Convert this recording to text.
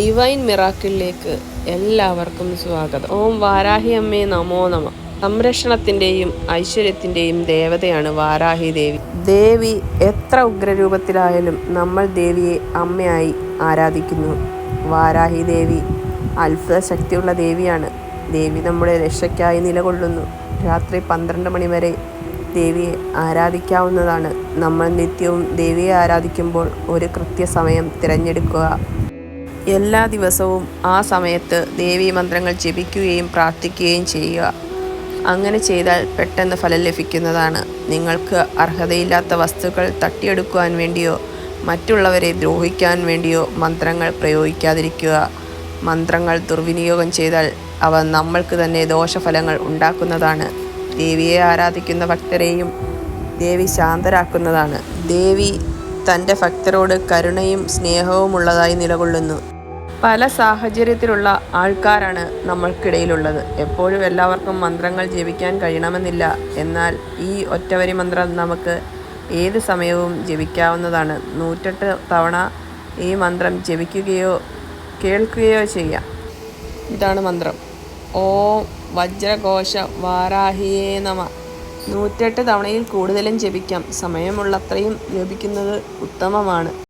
Divine മിറാക്കിളിലേക്ക് എല്ലാവർക്കും സ്വാഗതം. ഓം വാരാഹി അമ്മേ നമോ നമ. സംരക്ഷണത്തിന്റെയും ഐശ്വര്യത്തിന്റെയും ദേവതയാണ് വാരാഹി ദേവി. ദേവി എത്ര ഉഗ്രരൂപത്തിലായാലും നമ്മൾ ദേവിയെ അമ്മയായി ആരാധിക്കുന്നു. വാരാഹി ദേവി അത്ഭുത ശക്തിയുള്ള ദേവിയാണ്. ദേവി നമ്മുടെ രക്ഷയ്ക്കായി നിലകൊള്ളുന്നു. രാത്രി പന്ത്രണ്ട് മണി വരെ ദേവിയെ ആരാധിക്കാവുന്നതാണ്. നമ്മൾ നിത്യവും ദേവിയെ ആരാധിക്കുമ്പോൾ ഒരു കൃത്യസമയം തിരഞ്ഞെടുക്കുക. എല്ലാ ദിവസവും ആ സമയത്ത് ദേവീ മന്ത്രങ്ങൾ ജപിക്കുകയും പ്രാർത്ഥിക്കുകയും ചെയ്യുക. അങ്ങനെ ചെയ്താൽ പെട്ടെന്ന് ഫലം ലഭിക്കുന്നതാണ്. നിങ്ങൾക്ക് അർഹതയില്ലാത്ത വസ്തുക്കൾ തട്ടിയെടുക്കുവാൻ വേണ്ടിയോ മറ്റുള്ളവരെ ദ്രോഹിക്കാൻ വേണ്ടിയോ മന്ത്രങ്ങൾ പ്രയോഗിക്കാതിരിക്കുക. മന്ത്രങ്ങൾ ദുർവിനിയോഗം ചെയ്താൽ അവ നമ്മൾക്ക് തന്നെ ദോഷഫലങ്ങൾ ഉണ്ടാക്കുന്നതാണ്. ദേവിയെ ആരാധിക്കുന്ന ഭക്തരെയും ദേവി ശാന്തരാക്കുന്നതാണ്. ദേവി തന്റെ ഭക്തരോട് കരുണയും സ്നേഹവുമുള്ളതായി നിലകൊള്ളുന്നു. പല സാഹചര്യത്തിലുള്ള ആൾക്കാരാണ് നമ്മൾക്കിടയിലുള്ളത്. എപ്പോഴും എല്ലാവർക്കും മന്ത്രങ്ങൾ ജപിക്കാൻ കഴിയണമെന്നില്ല. എന്നാൽ ഈ ഒറ്റവരി മന്ത്രം നമുക്ക് ഏത് സമയവും ജപിക്കാവുന്നതാണ്. നൂറ്റെട്ട് തവണ ഈ മന്ത്രം ജപിക്കുകയോ കേൾക്കുകയോ ചെയ്യാം. ഇതാണ് മന്ത്രം. ഓം വജ്രഘോഷ വാരാഹിയേ നമ. നൂറ്റെട്ട് തവണയിൽ കൂടുതലും ജപിക്കാം. സമയമുള്ളത്രയും ജപിക്കുന്നത് ഉത്തമമാണ്.